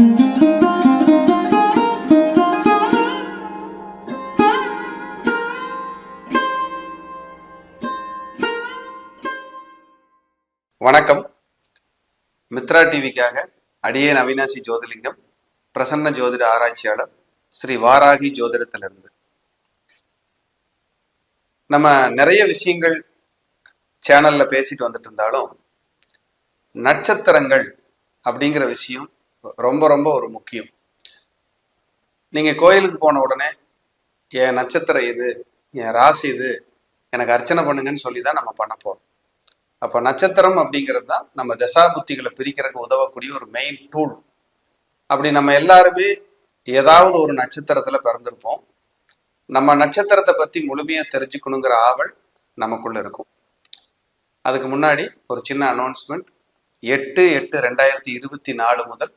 வணக்கம். மித்ரா டிவிக்காக அடியே அவினாசி ஜோதிலிங்கம் பிரசன்ன ஜோதிட ஆராய்ச்சியாளர் ஸ்ரீ வாராகி ஜோதிடத்திலிருந்து. நம்ம நிறைய விஷயங்கள் சேனல்ல பேசிட்டு வந்துட்டு இருந்தாலும் நட்சத்திரங்கள் அப்படிங்கிற விஷயம் ரொம்ப ரொம்ப ஒரு முக்கியம். நீங்க கோயிலுக்கு போன உடனே என் நட்சத்திரம் இது என் ராசி இது எனக்கு அர்ச்சனை பண்ணுங்கன்னு சொல்லி தான் நம்ம பண்ண போகிறோம் அப்ப நட்சத்திரம் அப்படிங்கிறது தான் நம்ம தசா புத்திகளை பிரிக்கிறதுக்கு உதவக்கூடிய ஒரு மெயின் டூல் அப்படி நம்ம எல்லாருமே ஏதாவது ஒரு நட்சத்திரத்துல பிறந்திருப்போம். நம்ம நட்சத்திரத்தை பத்தி முழுமையா தெரிஞ்சுக்கணுங்கிற ஆவல் நமக்குள்ள இருக்கும். அதுக்கு முன்னாடி ஒரு சின்ன அனௌன்ஸ்மெண்ட் எட்டு எட்டு ரெண்டாயிரத்தி இருபத்தி நாலு முதல்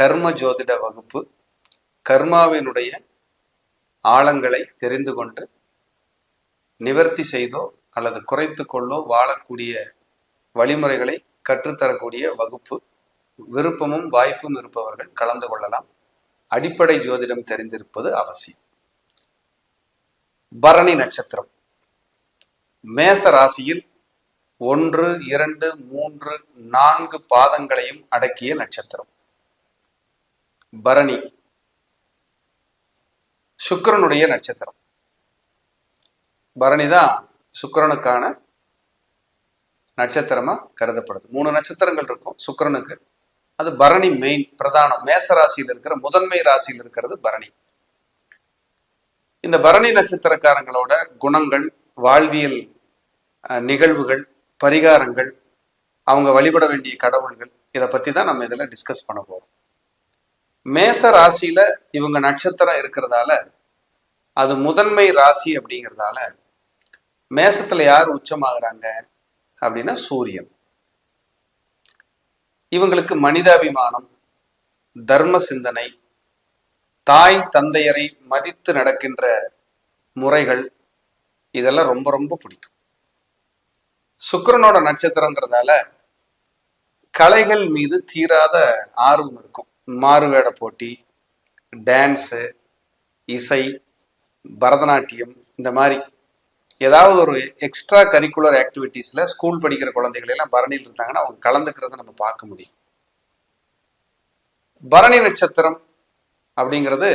கர்ம ஜோதிட வகுப்பு கர்மாவினுடைய ஆழங்களை தெரிந்து கொண்டு நிவர்த்தி செய்தோ அல்லது குறைத்து கொள்ளோ வாழக்கூடிய வழிமுறைகளை கற்றுத்தரக்கூடிய வகுப்பு. விருப்பமும் வாய்ப்பும் இருப்பவர்கள் கலந்து கொள்ளலாம். அடிப்படை ஜோதிடம் தெரிந்திருப்பது அவசியம். பரணி நட்சத்திரம். மேச ராசியில் ஒன்று இரண்டு மூன்று நான்கு பாதங்களையும் அடக்கிய நட்சத்திரம். பரணி. சுக்கிரனுடைய நட்சத்திரம். பரணி தான் சுக்கரனுக்கான நட்சத்திரமா கருதப்படுது. மூணு நட்சத்திரங்கள் இருக்கும் சுக்கரனுக்கு. அது பரணி மெயின் பிரதானம். மேச ராசியில் இருக்கிற முதன்மை ராசியில் இருக்கிறது பரணி. இந்த பரணி நட்சத்திரக்காரங்களோட குணங்கள் வாழ்வியல் நிகழ்வுகள் பரிகாரங்கள் அவங்க வழிபட வேண்டிய கடவுள்கள் இதை பத்தி தான் நம்ம இதுல டிஸ்கஸ் பண்ண போறோம். மேச ராசியில இவங்க நட்சத்திரம் இருக்கிறதால அது முதன்மை ராசி அப்படிங்கிறதால மேசத்துல யார் உச்சமாகறாங்க அப்படின்னா சூரியன். இவங்களுக்கு மனிதாபிமானம் தர்ம சிந்தனை தாய் தந்தையரை மதித்து நடக்கின்ற முறைகள் இதெல்லாம் ரொம்ப ரொம்ப பிடிக்கும். சுக்கரனோட நட்சத்திரங்கிறதால கலைகள் மீது தீராத ஆர்வம் இருக்கும். மாறுவேட போட்டி டான்ஸு இசை பரதநாட்டியம் இந்த மாதிரி ஏதாவது ஒரு எக்ஸ்ட்ரா கரிக்குலர் ஆக்டிவிட்டீஸ்ல ஸ்கூல் படிக்கிற குழந்தைகள் எல்லாம் பரணியில் இருந்தாங்கன்னா அவங்க கலந்துக்கிறத நம்ம பார்க்க முடியும். பரணி நட்சத்திரம் அப்படிங்கிறது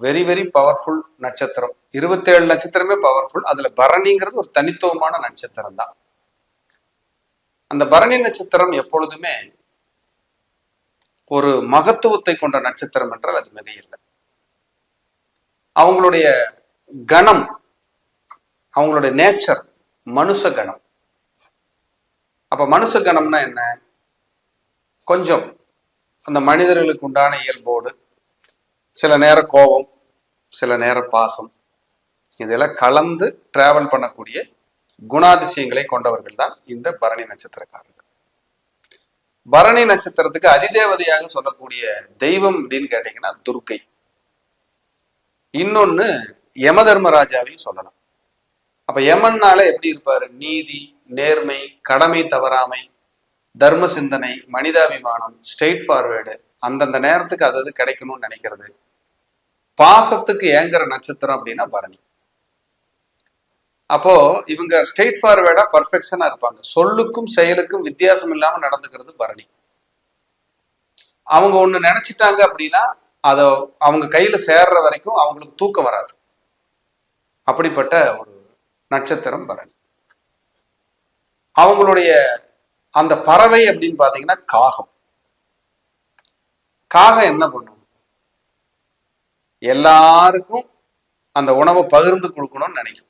வெரி வெரி பவர்ஃபுல் நட்சத்திரம். இருபத்தேழு நட்சத்திரமே பவர்ஃபுல் அதில் பரணிங்கிறது ஒரு தனித்துவமான நட்சத்திரம் தான் அந்த பரணி நட்சத்திரம் எப்பொழுதுமே ஒரு மகத்துவத்தை கொண்ட நட்சத்திரம் என்றால் அது மிகையில்லை. அவங்களுடைய கணம் அவங்களுடைய நேச்சர் மனுஷ கணம். அப்ப மனுஷ கணம்னா என்ன? கொஞ்சம் அந்த மனிதர்களுக்கு உண்டான இயல்போடு சில நேரம் கோபம் சில நேரம் பாசம் இதெல்லாம் கலந்து டிராவல் பண்ணக்கூடிய குணாதிசயங்களை கொண்டவர்கள் தான் இந்த பரணி நட்சத்திரக்காரர்கள். பரணி நட்சத்திரத்துக்கு அதிதேவதையாக சொல்லக்கூடிய தெய்வம் அப்படின்னு கேட்டீங்கன்னா துர்க்கை. இன்னொன்னு யம தர்மராஜாவையும் சொல்லலாம் அப்ப யமன்னால எப்படி இருப்பாரு? நீதி நேர்மை கடமை தவறாமை தர்ம சிந்தனை மனிதாபிமானம் ஸ்ட்ரெயிட் ஃபார்வேர்டு அந்தந்த நேரத்துக்கு அது அது கிடைக்கணும்னு நினைக்கிறது. பாசத்துக்கு ஏங்குற நட்சத்திரம் அப்படின்னா பரணி. அப்போ இவங்க ஸ்ட்ரெயிட் ஃபார்வேர்டா பர்ஃபெக்ஷனா இருப்பாங்க. சொல்லுக்கும் செயலுக்கும் வித்தியாசம் இல்லாம நடந்துக்கிறது பரணி. அவங்க ஒண்ணு நினைச்சிட்டாங்க அப்படின்னா அதை அவங்க கையில சேர்ற வரைக்கும் அவங்களுக்கு தூக்கம் வராது. அப்படிப்பட்ட ஒரு நட்சத்திரம் பரணி. அவங்களுடைய அந்த பறவை அப்படின்னு பாத்தீங்கன்னா காகம். காகம் என்ன பண்ணும்? எல்லாருக்கும் அந்த உணவை பகிர்ந்து கொடுக்கணும்னு நினைக்கும்.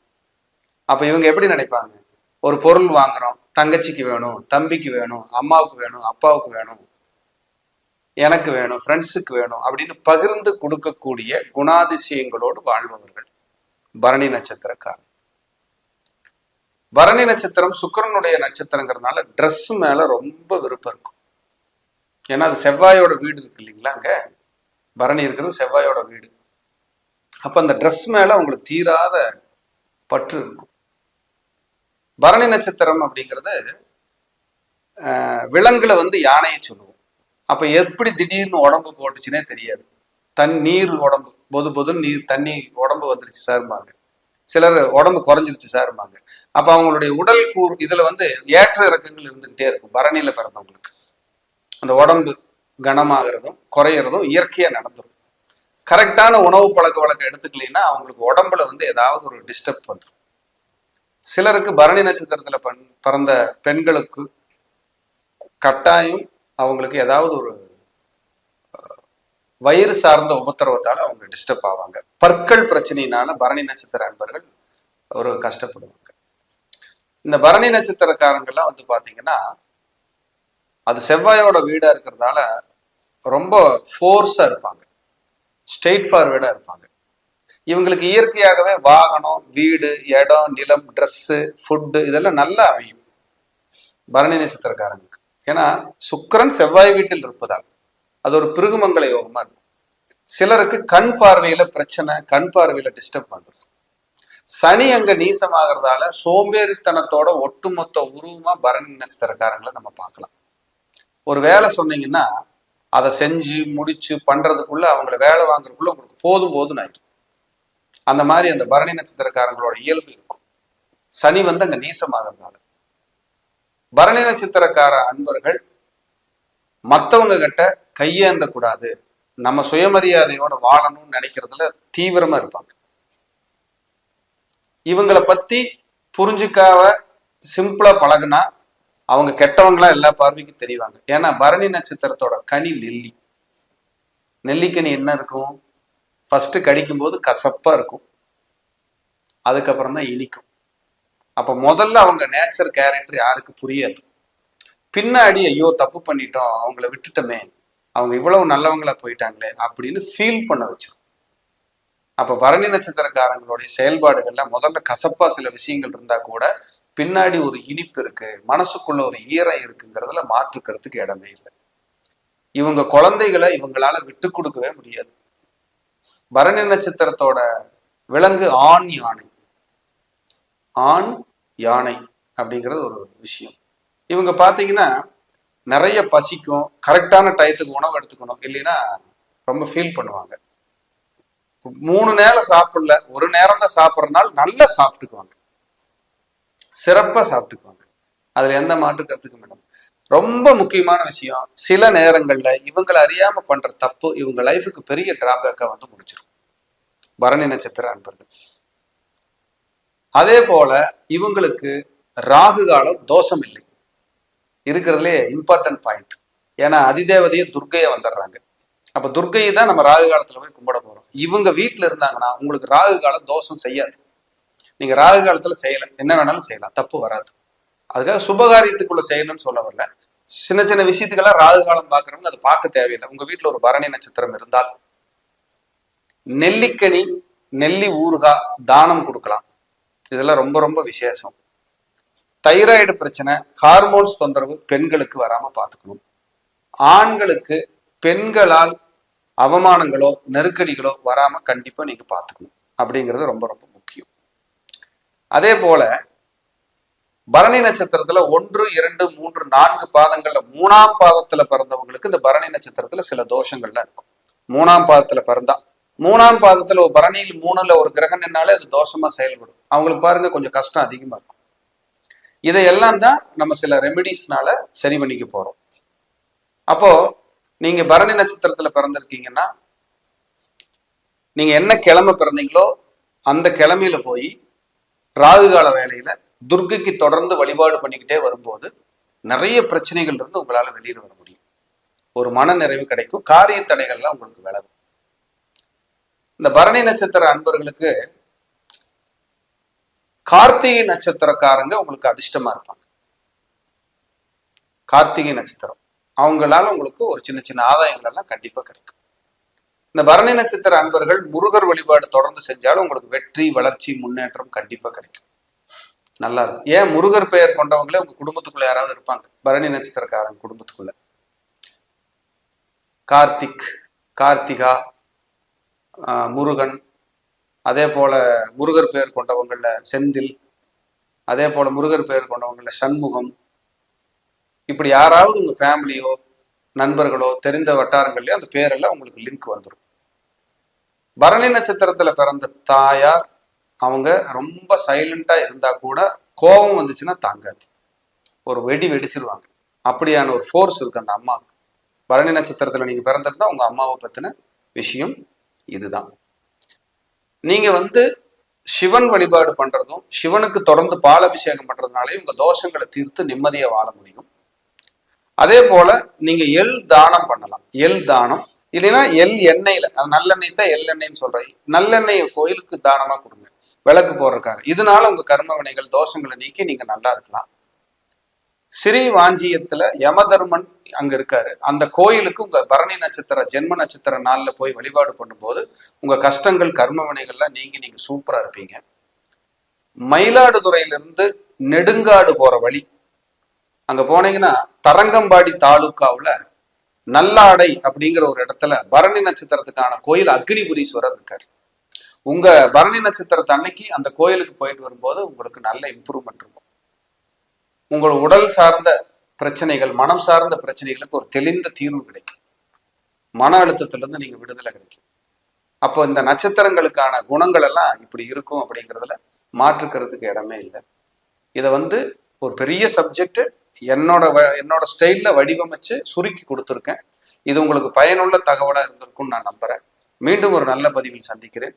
அப்ப இவங்க எப்படி நினைப்பாங்க? ஒரு பொருள் வாங்குறோம் தங்கச்சிக்கு வேணும் தம்பிக்கு வேணும் அம்மாவுக்கு வேணும் அப்பாவுக்கு வேணும் எனக்கு வேணும் ஃப்ரெண்ட்ஸுக்கு வேணும் அப்படின்னு பகிர்ந்து கொடுக்கக்கூடிய குணாதிசயங்களோடு வாழ்பவர்கள் பரணி நட்சத்திரக்காரர். பரணி நட்சத்திரம் சுக்கிரனுடைய நட்சத்திரங்கிறதுனால ட்ரெஸ் மேல ரொம்ப விருப்பம் இருக்கும். ஏன்னா அது செவ்வாயோட வீடு இருக்கு இல்லைங்களா அங்க? பரணி இருக்கிறது செவ்வாயோட வீடு. அப்ப அந்த ட்ரெஸ் மேல அவங்களுக்கு தீராத பற்று இருக்கும். பரணி நட்சத்திரம் அப்படிங்கிறது விலங்குல வந்து யானையை சொல்லுவோம். அப்ப எப்படி திடீர்னு உடம்பு போட்டுச்சுன்னே தெரியாது. தன் நீர் உடம்பு பொது பொது நீர் தண்ணி உடம்பு வந்துருச்சு சார்பாங்க சிலர் உடம்பு குறைஞ்சிருச்சு சார்பாங்க அப்ப அவங்களுடைய உடல் கூறு இதுல வந்து ஏற்ற இறக்கங்கள் இருந்துகிட்டே இருக்கும் பரணியில பிறந்தவங்களுக்கு. அந்த உடம்பு கனமாகிறதும் குறையிறதும் இயற்கையா நடந்துடும் கரெக்டான உணவு பழக்க வழக்கம் எடுத்துக்கலைன்னா அவங்களுக்கு உடம்புல வந்து ஏதாவது ஒரு டிஸ்டர்ப் வந்துடும் சிலருக்கு பரணி நட்சத்திரத்துல பண் பிறந்த பெண்களுக்கு கட்டாயம் அவங்களுக்கு ஏதாவது ஒரு வயிறு சார்ந்த உபத்திரவத்தால் அவங்க டிஸ்டர்ப் ஆவாங்க. பற்கள் பிரச்சனையினால பரணி நட்சத்திர அன்பர்கள் ஒரு கஷ்டப்படுவாங்க. இந்த பரணி நட்சத்திரக்காரங்கெல்லாம் வந்து பாத்தீங்கன்னா அது செவ்வாயோட வீடா இருக்கிறதால ரொம்ப ஃபோர்ஸா இருப்பாங்க. ஸ்ட்ரெயிட் ஃபார்வேர்டா இருப்பாங்க. இவங்களுக்கு இயற்கையாகவே வாகனம் வீடு இடம் நிலம் ட்ரெஸ்ஸு ஃபுட்டு இதெல்லாம் நல்லா அமையும். பரணி நட்சத்திரக்காரங்களுக்கு. ஏன்னா சுக்கரன் செவ்வாய் வீட்டில் இருப்பதால் அது ஒரு பிருகுமங்கல யோகமா இருக்கும். சிலருக்கு கண் பார்வையில பிரச்சனை கண் பார்வையில டிஸ்டர்ப் வந்துடும் சனி அங்க நீசமாகறதால சோம்பேறித்தனத்தோட ஒட்டுமொத்த உருவமா பரணி நட்சத்திரக்காரங்களை நம்ம பார்க்கலாம். ஒரு வேலை சொன்னீங்கன்னா அதை செஞ்சு முடிச்சு பண்றதுக்குள்ள அவங்கள வேலை வாங்குறதுக்குள்ள உங்களுக்கு போதும் போதும் ஆயிடும் அந்த மாதிரி அந்த பரணி நட்சத்திரக்காரங்களோட இயல்பு இருக்கும். சனி வந்து அங்க நீசமாகறதுனால. பரணி நட்சத்திரக்கார அன்பர்கள் மத்தவங்க கிட்ட கையேந்த கூடாது நம்ம சுயமரியாதையோட வாழணும்னு நினைக்கிறதுல தீவிரமா இருப்பாங்க. இவங்களை பத்தி புரிஞ்சுக்காவ சிம்பிளா பழகுனா அவங்க கெட்டவங்களா எல்லா பார்வைக்கும் தெரிவாங்க. ஏன்னா பரணி நட்சத்திரத்தோட கனி நெல்லி. நெல்லிக்கனி என்ன இருக்கும்? ஃபஸ்ட்டு கடிக்கும் போது கசப்பா இருக்கும். அதுக்கப்புறம் தான் இனிக்கும். அப்ப முதல்ல அவங்க நேச்சர் கேரக்டர் யாருக்கு புரியாது. பின்னாடி ஐயோ தப்பு பண்ணிட்டோம் அவங்கள விட்டுட்டோமே அவங்க இவ்வளவு நல்லவங்களா போயிட்டாங்களே அப்படின்னு ஃபீல் பண்ண வச்சிரும். அப்ப பரணி நட்சத்திரக்காரங்களுடைய செயல்பாடுகள்ல முதல்ல கசப்பா சில விஷயங்கள் இருந்தா கூட பின்னாடி ஒரு இனிப்பு இருக்கு மனசுக்குள்ள ஒரு ஈரம் இருக்குங்கிறதுல மாற்றுக்கிறதுக்கு இடமே இல்லை. இவங்க குழந்தைகளை இவங்களால விட்டு கொடுக்கவே முடியாது. பரணி நட்சத்திரத்தோட விலங்கு ஆண் யானை. ஆண் யானை அப்படிங்கிறது ஒரு விஷயம். இவங்க பார்த்தீங்கன்னா நிறைய பசிக்கும் கரெக்டான டயத்துக்கு உணவு எடுத்துக்கணும் இல்லைன்னா ரொம்ப ஃபீல் பண்ணுவாங்க. மூணு நேரம் சாப்பிடல ஒரு நேரம் தான் சாப்பிட்றனால நல்லா சாப்பிட்டுக்குவாங்க. சிறப்பா சாப்பிட்டுக்குவாங்க. அதுல எந்த மாற்று கற்றுக்க மேடம் ரொம்ப முக்கியமான விஷயம். சில நேரங்கள்ல இவங்களை அறியாம பண்ற தப்பு இவங்க லைஃபுக்கு பெரிய டிராபேக்கா வந்து முடிச்சிடும் பரணி நட்சத்திர அன்பர்கள். அதே போல இவங்களுக்கு ராகு காலம் தோஷம் இல்லை. இருக்கிறதுலே இம்பார்ட்டன்ட் பாயிண்ட் ஏன்னா அதிதேவதையை துர்க்கையை வந்துடுறாங்க. அப்ப துர்கையை தான் நம்ம ராகு காலத்துல போய் கும்பிட போறோம். இவங்க வீட்டுல இருந்தாங்கன்னா உங்களுக்கு ராகு காலம் தோஷம் செய்யாது. நீங்க ராகு காலத்துல செய்யலாம் என்ன வேணாலும் செய்யலாம். தப்பு வராது. அதுக்காக சுபகாரியத்துக்குள்ள செய்யணும்னு சொல்ல வரல. சின்ன சின்ன விஷயத்துக்கெல்லாம் ராகு காலம் பாக்குறவங்க அதை பார்க்க தேவையில்லை. உங்க வீட்டுல ஒரு பரணி நட்சத்திரம் இருந்தால் நெல்லிக்கனி நெல்லி ஊறுகாய் தானம் கொடுக்கலாம். இதெல்லாம் ரொம்ப ரொம்ப விசேஷம். தைராய்டு பிரச்சனை ஹார்மோன்ஸ் தொந்தரவு பெண்களுக்கு வராம பார்த்துக்கணும். ஆண்களுக்கு பெண்களால் அவமானங்களோ நெருக்கடிகளோ வராம கண்டிப்பா நீங்க பார்த்துக்கணும். அப்படிங்கிறது ரொம்ப ரொம்ப முக்கியம். அதே போல பரணி நட்சத்திரத்துல ஒன்று இரண்டு மூன்று நான்கு பாதங்கள்ல மூணாம் பாதத்துல பிறந்தவங்களுக்கு இந்த பரணி நட்சத்திரத்துல சில தோஷங்கள்லாம் இருக்கும். மூணாம் பாதத்துல பிறந்தா மூணாம் பாதத்துல ஒரு பரணியில் மூணுல ஒரு கிரகம் என்னாலே அது தோஷமா செயல்படும். அவங்களுக்கு பாருங்க கொஞ்சம் கஷ்டம் அதிகமா இருக்கும். இதையெல்லாம் தான் நம்ம சில ரெமெடிஸ்னால சரி பண்ணிக்க போறோம். அப்போ நீங்க பரணி நட்சத்திரத்துல பிறந்திருக்கீங்கன்னா நீங்க என்ன கிழமை பிறந்தீங்களோ அந்த கிழமையில போய் ராகு கால வேலையில துர்க்கைக்கு தொடர்ந்து வழிபாடு பண்ணிக்கிட்டே வரும்போது நிறைய பிரச்சனைகள் இருந்து உங்களால வெளியில் வர முடியும். ஒரு மன நிறைவு கிடைக்கும். காரிய தடைகள்லாம் உங்களுக்கு விலகும். இந்த பரணி நட்சத்திர அன்பர்களுக்கு கார்த்திகை நட்சத்திரக்காரங்க உங்களுக்கு அதிர்ஷ்டமா இருப்பாங்க. கார்த்திகை நட்சத்திரம். அவங்களால உங்களுக்கு ஒரு சின்ன சின்ன ஆதாயங்கள் எல்லாம் கண்டிப்பா கிடைக்கும். இந்த பரணி நட்சத்திர அன்பர்கள் முருகர் வழிபாடு தொடர்ந்து செஞ்சாலும் உங்களுக்கு வெற்றி வளர்ச்சி முன்னேற்றம் கண்டிப்பா கிடைக்கும். நல்லா இருக்கும் ஏன் முருகர் பெயர் கொண்டவங்களே உங்க குடும்பத்துக்குள்ள யாராவது இருப்பாங்க? பரணி நட்சத்திரக்காரங்க குடும்பத்துக்குள்ள. கார்த்திக் கார்த்திகா ஆஹ் முருகன். அதே போல முருகர் பெயர் கொண்டவங்கள செந்தில். அதே போல முருகர் பெயர் கொண்டவங்கள சண்முகம். இப்படி யாராவது உங்க ஃபேமிலியோ நண்பர்களோ தெரிந்த வட்டாரங்கள்லயோ அந்த பேரெல்லாம் உங்களுக்கு லிங்க் வந்துடும் பரணி நட்சத்திரத்துல பிறந்த தாயார் அவங்க ரொம்ப சைலண்டா இருந்தால் கூட கோபம் வந்துச்சுன்னா தாங்காது. ஒரு வெடி வெடிச்சிருவாங்க. அப்படியான ஒரு ஃபோர்ஸ் இருக்கு அந்த அம்மாவுக்கு. பரணி நட்சத்திரத்தில் நீங்கள் பிறந்திருந்தா உங்கள் அம்மாவை பற்றின விஷயம் இதுதான். நீங்கள் வந்து சிவன் வழிபாடு பண்ணுறதும் சிவனுக்கு தொடர்ந்து பால் அபிஷேகம் பண்றதுனாலே உங்கள் தோஷங்களை தீர்த்து நிம்மதியாக வாழ முடியும். அதே போல நீங்கள் எள் தானம் பண்ணலாம். எள் தானம். இல்லைன்னா எள் எண்ணெயில் அது நல்லெண்ணெய் தான் எள் எண்ணெய்ன்னு சொல்கிறேன் நல்லெண்ணெய் கோயிலுக்கு தானமாக கொடுங்க. விளக்கு போடுறதுக்காக. இதனால உங்க கர்ம வினைகள் தோஷங்களை நீக்கி நீங்க நல்லா இருக்கலாம். ஸ்ரீ வாஞ்சியத்துல யமதர்மன் அங்க இருக்காரு. அந்த கோயிலுக்கு உங்க பரணி நட்சத்திர ஜென்ம நட்சத்திர நாள்ல போய் வழிபாடு பண்ணும்போது உங்க கஷ்டங்கள் கர்ம வினைகள்லாம் நீங்கி நீங்க சூப்பரா இருப்பீங்க. மயிலாடுதுறையிலிருந்து நெடுங்காடு போற வழி. அங்க போனீங்கன்னா தரங்கம்பாடி தாலுக்காவில் நல்லாடை அப்படிங்கிற ஒரு இடத்துல பரணி நட்சத்திரத்துக்கான கோயில் அக்னிபுரீஸ்வரர் இருக்காரு. உங்க பரணி நட்சத்திரத்தை அன்னைக்கு அந்த கோயிலுக்கு போயிட்டு வரும்போது உங்களுக்கு நல்ல இம்ப்ரூவ்மெண்ட் இருக்கும். உங்கள் உடல் சார்ந்த பிரச்சனைகள் மனம் சார்ந்த பிரச்சனைகளுக்கு ஒரு தெளிந்த தீர்வு கிடைக்கும். மன அழுத்தத்திலிருந்து நீங்க விடுதலை கிடைக்கும். அப்போ இந்த நட்சத்திரங்களுக்கான குணங்கள் எல்லாம் இப்படி இருக்கும் அப்படிங்கிறதுல மாற்றுக்கிறதுக்கு இடமே இல்லை. இதை வந்து ஒரு பெரிய சப்ஜெக்ட் என்னோட வ- என்னோட ஸ்டைல்ல வடிவமைச்சு சுருக்கி கொடுத்துருக்கேன். இது உங்களுக்கு பயனுள்ள தகவலா இருந்திருக்கும்னு நான் நம்புறேன். மீண்டும் ஒரு நல்ல பதிவில் சந்திக்கிறேன்.